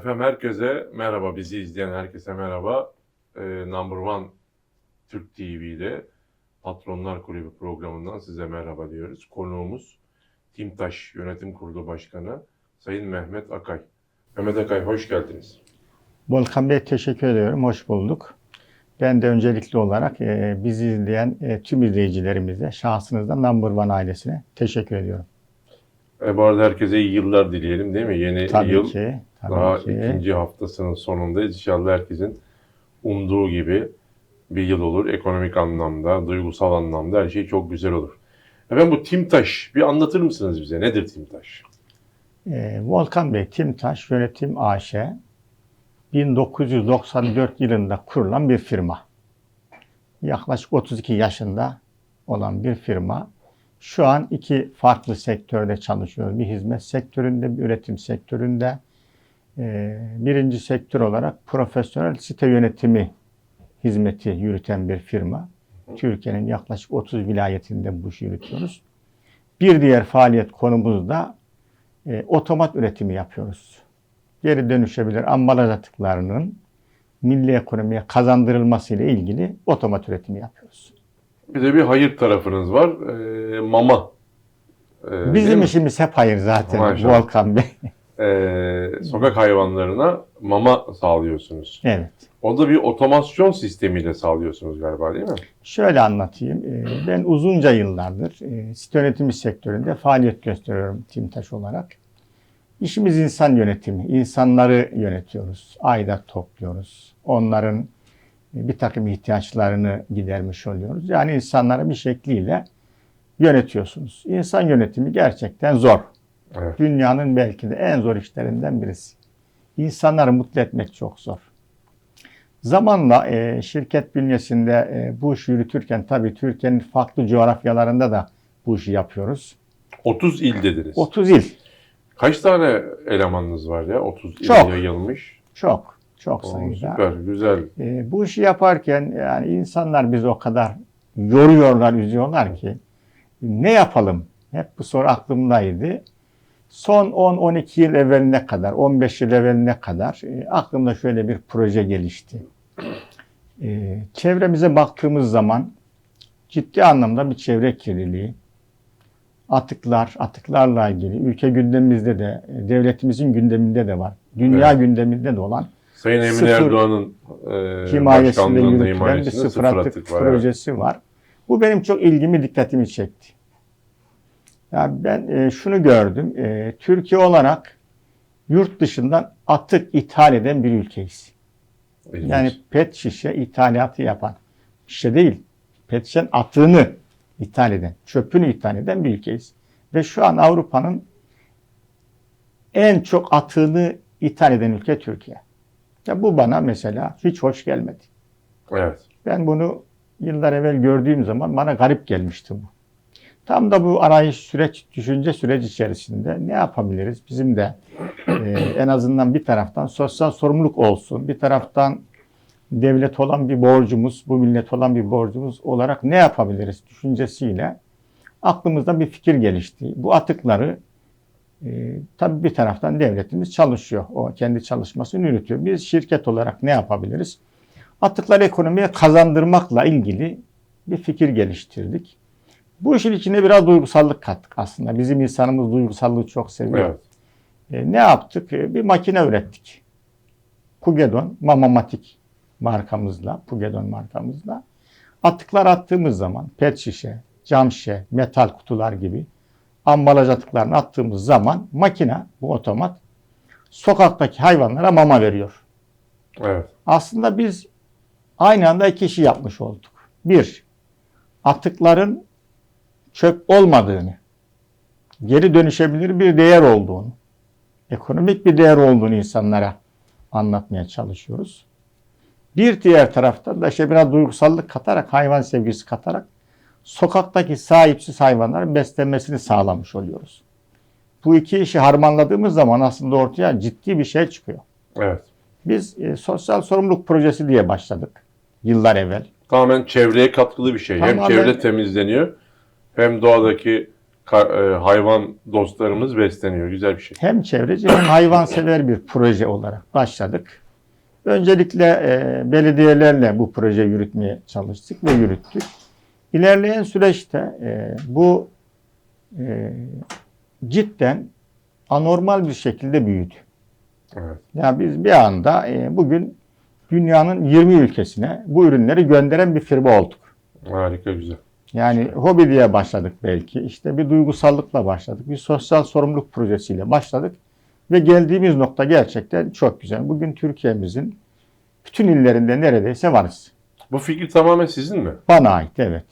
Efendim herkese merhaba, bizi izleyen herkese merhaba. Ee, Number One Türk TV'de Patronlar Kulübü programından size merhaba diyoruz. Konuğumuz Timtaş Yönetim Kurulu Başkanı Sayın Mehmet Akay. Mehmet Akay hoş geldiniz. Volkan Bey teşekkür ediyorum. Hoş bulduk. Ben de öncelikli olarak e, bizi izleyen e, tüm izleyicilerimize, şahsınızda Number One ailesine teşekkür ediyorum. E, bu arada herkese iyi yıllar dileyelim değil mi? Yeni Tabii yıl ki. Tabii daha ki. ikinci haftasının sonundayız. İnşallah herkesin umduğu gibi bir yıl olur. Ekonomik anlamda, duygusal anlamda her şey çok güzel olur. Efendim bu Timtaş bir anlatır mısınız bize? Nedir Timtaş? E, Volkan Bey Timtaş Yönetim AŞ 1994 yılında kurulan bir firma. Yaklaşık 32 yaşında olan bir firma. Şu an iki farklı sektörde çalışıyoruz. Bir hizmet sektöründe, bir üretim sektöründe. E, birinci sektör olarak profesyonel site yönetimi hizmeti yürüten bir firma. Türkiye'nin yaklaşık 30 vilayetinde bu işi yürütüyoruz. Bir diğer faaliyet konumuz da e, otomat üretimi yapıyoruz. Geri dönüşebilir ambalaj atıklarının milli ekonomiye kazandırılması ile ilgili otomat üretimi yapıyoruz. Bir de bir hayır tarafınız var. Ee, mama. Değil Bizim mi? işimiz hep hayır zaten Maşallah. Volkan Bey. Ee, sokak hayvanlarına mama sağlıyorsunuz. evet. O da bir otomasyon sistemiyle sağlıyorsunuz galiba değil mi? Şöyle anlatayım. E, Ben uzunca yıllardır e, site yönetimi sektöründe faaliyet gösteriyorum Timtaş olarak. İşimiz insan yönetimi. İnsanları yönetiyoruz. Aidat topluyoruz. Onların e, bir takım ihtiyaçlarını gidermiş oluyoruz. Yani insanları bir şekliyle yönetiyorsunuz. İnsan yönetimi gerçekten zor. Evet. Dünyanın belki de en zor işlerinden birisi. İnsanları mutlu etmek çok zor. Zamanla e, şirket bünyesinde e, bu işi yürütürken tabii Türkiye'nin farklı coğrafyalarında da bu işi yapıyoruz. 30 il dediniz. 30 il. Kaç tane elemanınız var ya? 30 il Çok. yayılmış. Çok, çok Oo, sayıda. süper, güzel. E, bu işi yaparken yani insanlar bizi o kadar yoruyorlar, üzüyorlar ki ne yapalım? Hep bu soru aklımdaydı. Son 10-12 yıl evveline kadar, 15 yıl evveline kadar e, aklımda şöyle bir proje gelişti. E, çevremize baktığımız zaman ciddi anlamda bir çevre kirliliği, atıklar, atıklarla ilgili ülke gündemimizde de, e, devletimizin gündeminde de var. Dünya Evet. gündeminde de olan Sayın Emin Erdoğan'ın e, başkanlığında yürütülen bir sıfır atık atık var. evet. projesi var. Bu benim çok ilgimi, dikkatimi çekti. Ya ben e, şunu gördüm. E, Türkiye olarak yurt dışından atık ithal eden bir ülkeyiz. İlginç. Yani pet şişe ithalatı yapan, şişe değil, pet şişenin atığını ithal eden, çöpünü ithal eden bir ülkeyiz. Ve şu an Avrupa'nın en çok atığını ithal eden ülke Türkiye. Ya bu bana mesela hiç hoş gelmedi. Evet. Ben bunu yıllar evvel gördüğüm zaman bana garip gelmişti bu. Tam da bu arayış süreç, düşünce süreci içerisinde ne yapabiliriz? Bizim de e, en azından bir taraftan sosyal sorumluluk olsun, bir taraftan devlet olan bir borcumuz, bu millet olan bir borcumuz olarak ne yapabiliriz düşüncesiyle aklımızda bir fikir gelişti. Bu atıkları e, tabii bir taraftan devletimiz çalışıyor. O kendi çalışmasını yürütüyor. Biz şirket olarak ne yapabiliriz? Atıkları ekonomiye kazandırmakla ilgili bir fikir geliştirdik. Bu işin içine biraz duygusallık kattık aslında. Bizim insanımız duygusallığı çok seviyor. Evet. E, ne yaptık? E, bir makine ürettik. Pugedon, Mamamatik markamızla, Pugedon markamızla. Atıklar attığımız zaman pet şişe, cam şişe, metal kutular gibi ambalaj atıklarını attığımız zaman makine, bu otomat sokaktaki hayvanlara mama veriyor. Evet. Aslında biz aynı anda iki işi yapmış olduk. Bir, atıkların çöp olmadığını, geri dönüşebilir bir değer olduğunu, ekonomik bir değer olduğunu insanlara anlatmaya çalışıyoruz. Bir diğer taraftan da işte biraz duygusallık katarak, hayvan sevgisi katarak sokaktaki sahipsiz hayvanların beslenmesini sağlamış oluyoruz. Bu iki işi harmanladığımız zaman aslında ortaya ciddi bir şey çıkıyor. Evet. Biz e, sosyal sorumluluk projesi diye başladık yıllar evvel. Tamamen çevreye katkılı bir şey. Hem Tamamen- çevre temizleniyor hem doğadaki e, hayvan dostlarımız besleniyor. Güzel bir şey. hem çevreci hem hayvansever bir proje olarak başladık. Öncelikle e, belediyelerle bu proje yürütmeye çalıştık ve yürüttük. İlerleyen süreçte e, bu e, cidden anormal bir şekilde büyüdü. Evet. Yani biz bir anda e, bugün dünyanın 20 ülkesine bu ürünleri gönderen bir firma olduk. Harika güzel. Yani hobi diye başladık belki. İşte bir duygusallıkla başladık. Bir sosyal sorumluluk projesiyle başladık. Ve geldiğimiz nokta gerçekten çok güzel. Bugün Türkiye'mizin bütün illerinde neredeyse varız. Bu fikir tamamen sizin mi? Bana ait evet.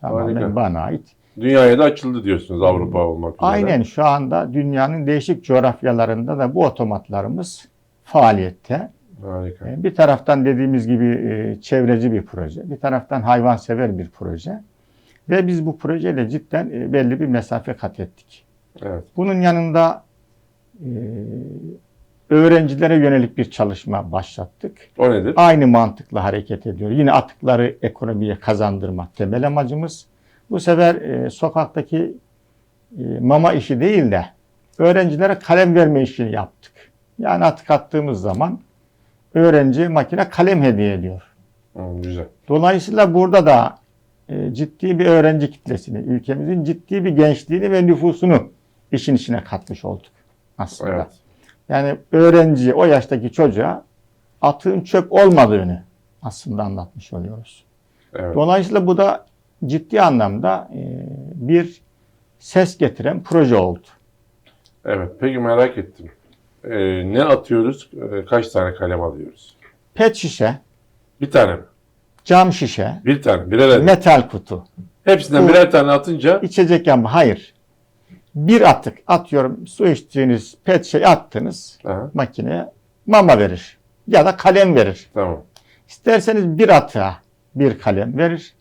Tamamen Harika. bana ait. Dünyaya da açıldı diyorsunuz Avrupa olmak üzere. Aynen şu anda dünyanın değişik coğrafyalarında da bu otomatlarımız faaliyette. Harika. E, Bir taraftan dediğimiz gibi e, çevreci bir proje, bir taraftan hayvansever bir proje. Ve biz bu projeyle cidden e, belli bir mesafe kat ettik. Evet. Bunun yanında e, öğrencilere yönelik bir çalışma başlattık. O nedir? Aynı mantıkla hareket ediyor. Yine atıkları ekonomiye kazandırmak temel amacımız. Bu sefer e, sokaktaki e, mama işi değil de öğrencilere kalem verme işini yaptık. Yani atık attığımız zaman öğrenci makine kalem hediye ediyor. Hı, güzel. Dolayısıyla burada da e, ciddi bir öğrenci kitlesini, ülkemizin ciddi bir gençliğini ve nüfusunu işin içine katmış olduk aslında. Evet. Yani öğrenci, o yaştaki çocuğa atığın çöp olmadığını aslında anlatmış oluyoruz. Evet. Dolayısıyla bu da ciddi anlamda e, bir ses getiren proje oldu. Evet. Peki merak ettim. Ee, ne atıyoruz? Ee, kaç tane kalem alıyoruz? Pet şişe, Bir tane mi? cam şişe, Bir tane. Birer adet. metal kutu, Hepsinden Bu- birer tane atınca içecek yanma. Hayır. Bir atık atıyorum su içtiğiniz pet şişe attınız Aha, makineye mama verir. Ya da kalem verir. tamam. İsterseniz bir atığa bir kalem verir.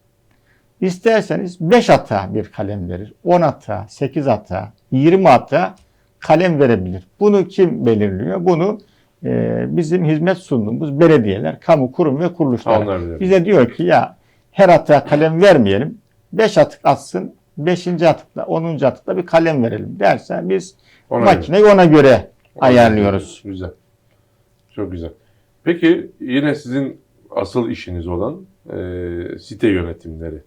İsterseniz beş atığa bir kalem verir. 10 atığa, 8 atığa, 20 atığa kalem verebilir. Bunu kim belirliyor? Bunu e, bizim hizmet sunduğumuz belediyeler, kamu kurum ve kuruluşlar. Bize diyor ki ya her atığa kalem vermeyelim. 5 atık atsın. 5. atıkla 10. atıkla bir kalem verelim derse biz Ona makineyi ona göre ayarlıyoruz. Güzel. Çok güzel. Peki yine sizin asıl işiniz olan e, site yönetimleri.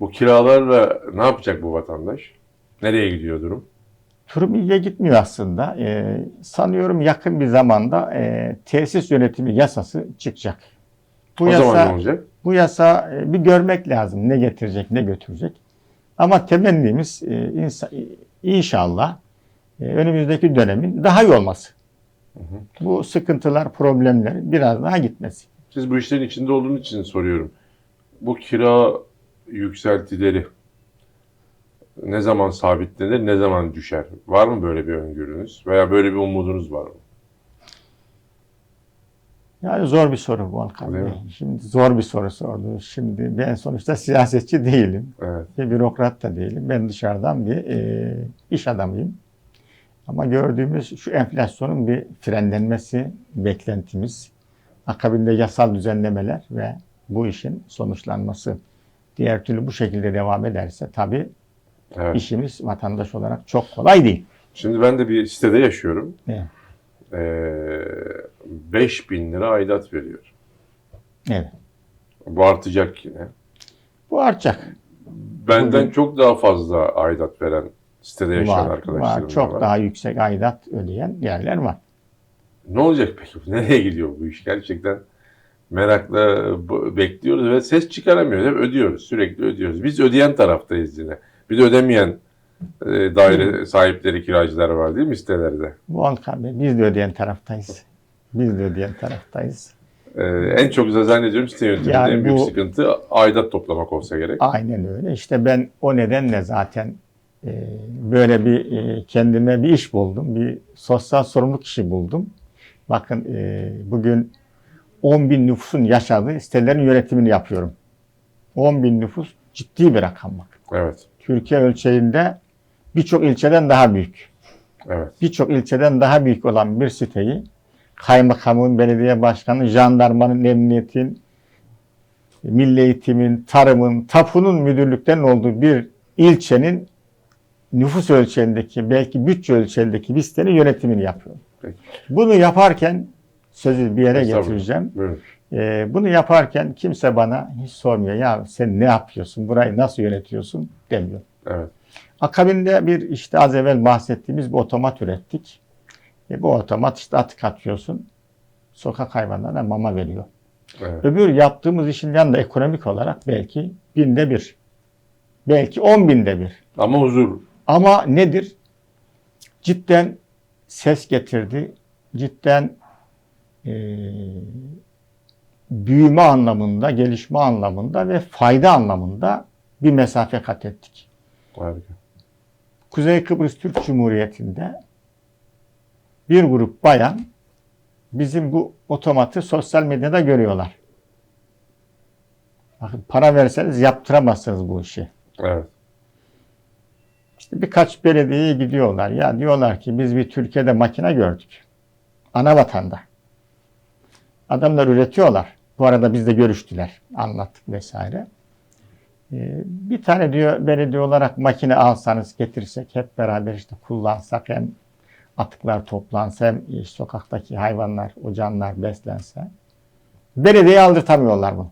Bu kiralarla ne yapacak bu vatandaş? Nereye gidiyor durum? Durum iyiye gitmiyor aslında. Ee, sanıyorum yakın bir zamanda e, tesis yönetimi yasası çıkacak. Bu o yasa, zaman ne olacak? bu yasa e, bir görmek lazım ne getirecek, ne götürecek. Ama temennimiz e, insa- inşallah e, önümüzdeki dönemin daha iyi olması. Bu sıkıntılar, problemler biraz daha gitmesi. Siz bu işlerin içinde olduğunuz için soruyorum. Bu kira yükseltileri ne zaman sabitlenir, ne zaman düşer? Var mı böyle bir öngörünüz veya böyle bir umudunuz var mı? Yani zor bir soru Volkan Bey. Şimdi zor bir soru sordu. Şimdi ben sonuçta siyasetçi değilim. Evet. bir bürokrat da değilim. Ben dışarıdan bir e, iş adamıyım. Ama gördüğümüz şu enflasyonun bir frenlenmesi beklentimiz. Akabinde yasal düzenlemeler ve bu işin sonuçlanması. Diğer türlü bu şekilde devam ederse tabii evet. işimiz vatandaş olarak çok kolay değil. Şimdi ben de bir sitede yaşıyorum. Evet. Ee, 5000 lira aidat veriyor. Evet. Bu artacak yine. Bu artacak. Benden Bugün- çok daha fazla aidat veren sitede yaşayan Var, arkadaşlarım var. Çok var. daha yüksek aidat ödeyen yerler var. Ne olacak peki? Nereye gidiyor bu iş? Gerçekten merakla bekliyoruz ve ses çıkaramıyoruz. Hep ödüyoruz. Sürekli ödüyoruz. Biz ödeyen taraftayız yine. Bir de ödemeyen e, daire sahipleri, kiracılar var değil mi sitelerde? Volkan Bey biz de ödeyen taraftayız. Biz de ödeyen taraftayız. E, en çok da zannediyorum site yönetiminde Yani en büyük bu- sıkıntı aidat toplamak olsa gerek. Aynen öyle. İşte ben o nedenle zaten e, böyle bir e, kendime bir iş buldum. Bir sosyal sorumluluk işi buldum. Bakın e, bugün 10 bin nüfusun yaşadığı sitelerin yönetimini yapıyorum. 10 bin nüfus ciddi bir rakam bak. Evet. Türkiye ölçeğinde birçok ilçeden daha büyük. Evet. Birçok ilçeden daha büyük olan bir siteyi kaymakamın, belediye başkanı, jandarmanın, emniyetin, milli eğitimin, tarımın, tapunun müdürlüklerinin olduğu bir ilçenin nüfus ölçeğindeki, belki bütçe ölçeğindeki bir sitenin yönetimini yapıyorum. Peki. Bunu yaparken sözü bir yere getireceğim. Ee, bunu yaparken kimse bana hiç sormuyor. Ya sen ne yapıyorsun? Burayı nasıl yönetiyorsun? demiyor. Evet. Akabinde bir işte az evvel bahsettiğimiz bir otomat ürettik. E, bu otomat işte atık atıyorsun. Sokak hayvanlarına mama veriyor. Evet. Öbür yaptığımız işin yanında ekonomik olarak belki binde bir. Belki on binde bir. Ama huzur. Ama nedir? Cidden ses getirdi. Cidden eee, büyüme anlamında, gelişme anlamında ve fayda anlamında bir mesafe kat ettik. Harika. Kuzey Kıbrıs Türk Cumhuriyeti'nde bir grup bayan bizim bu otomatı sosyal medyada görüyorlar. Bakın para verseniz yaptıramazsınız bu işi. Evet. İşte birkaç belediyeye gidiyorlar. Ya diyorlar ki biz bir Türkiye'de makine gördük. Ana vatanda. Adamlar üretiyorlar. Bu arada biz de görüştüler. Anlattık vesaire. Ee, bir tane diyor belediye olarak makine alsanız getirsek hep beraber işte kullansak hem atıklar toplansa hem e, sokaktaki hayvanlar, o canlar beslense. Belediyeye aldırtamıyorlar bunu.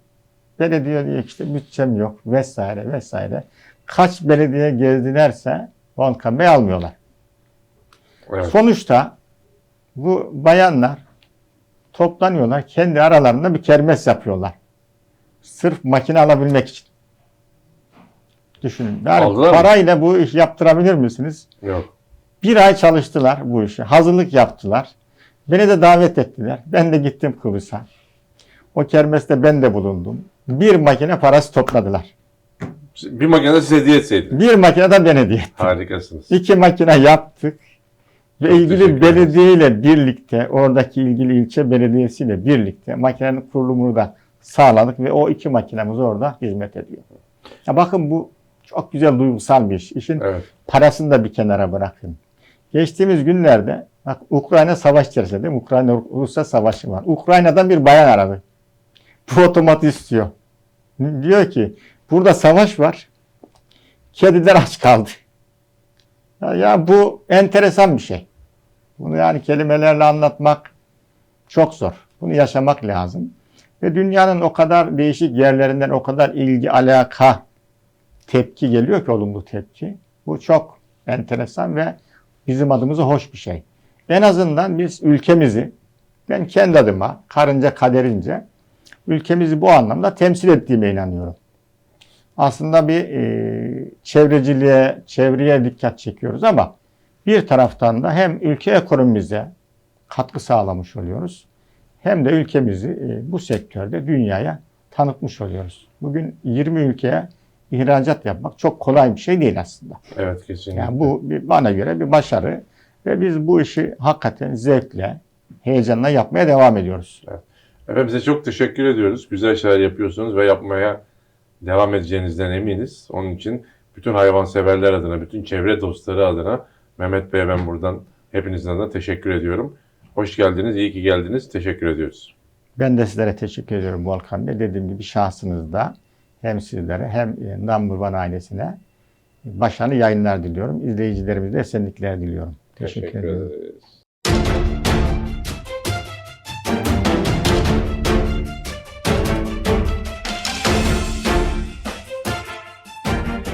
Belediye diyor ki işte bütçem yok vesaire vesaire. Kaç belediye gezdilerse Volkan Bey almıyorlar. Evet. Sonuçta bu bayanlar toplanıyorlar. Kendi aralarında bir kermes yapıyorlar. Sırf makine alabilmek için. Düşünün. Yani Aldılar mı? parayla bu iş yaptırabilir misiniz? Yok. Bir ay çalıştılar bu işi. Hazırlık yaptılar. Beni de davet ettiler. Ben de gittim Kıbrıs'a. O kermeste ben de bulundum. Bir makine parası topladılar. Bir makine size hediye etseydi. Bir makine de ben hediye ettim. Harikasınız. İki makine yaptık. Ve Çok ilgili belediyeyle birlikte, oradaki ilgili ilçe belediyesiyle birlikte makinenin kurulumunu da sağladık ve o iki makinemiz orada hizmet ediyor. Ya bakın bu çok güzel duygusal bir iş. İşin Evet. parasını da bir kenara bırakın. Geçtiğimiz günlerde bak Ukrayna savaş içerisinde değil mi? Ukrayna Rusya savaşı var. Ukrayna'dan bir bayan aradı. Bu otomatı istiyor. Diyor ki burada savaş var. Kediler aç kaldı. Ya, ya bu enteresan bir şey. Bunu yani kelimelerle anlatmak çok zor. Bunu yaşamak lazım. Ve dünyanın o kadar değişik yerlerinden o kadar ilgi, alaka, tepki geliyor ki olumlu tepki. Bu çok enteresan ve bizim adımıza hoş bir şey. En azından biz ülkemizi, ben kendi adıma karınca kaderince ülkemizi bu anlamda temsil ettiğime inanıyorum. Aslında bir e, çevreciliğe, çevreye dikkat çekiyoruz ama bir taraftan da hem ülke ekonomimize katkı sağlamış oluyoruz hem de ülkemizi e, bu sektörde dünyaya tanıtmış oluyoruz. Bugün 20 ülkeye ihracat yapmak çok kolay bir şey değil aslında. Evet kesinlikle. Yani bu bana göre bir başarı ve biz bu işi hakikaten zevkle, heyecanla yapmaya devam ediyoruz. Efendim size çok teşekkür ediyoruz. Güzel şeyler yapıyorsunuz ve yapmaya devam edeceğinizden eminiz. Onun için bütün hayvanseverler adına, bütün çevre dostları adına Mehmet Bey'e ben buradan hepinizin adına teşekkür ediyorum. Hoş geldiniz, iyi ki geldiniz. Teşekkür ediyoruz. Ben de sizlere teşekkür ediyorum Volkan Bey. Dediğim gibi şahsınızda hem sizlere hem e, Number One ailesine başarılı yayınlar diliyorum. İzleyicilerimize esenlikler diliyorum. Teşekkür, ediyorum. ederiz.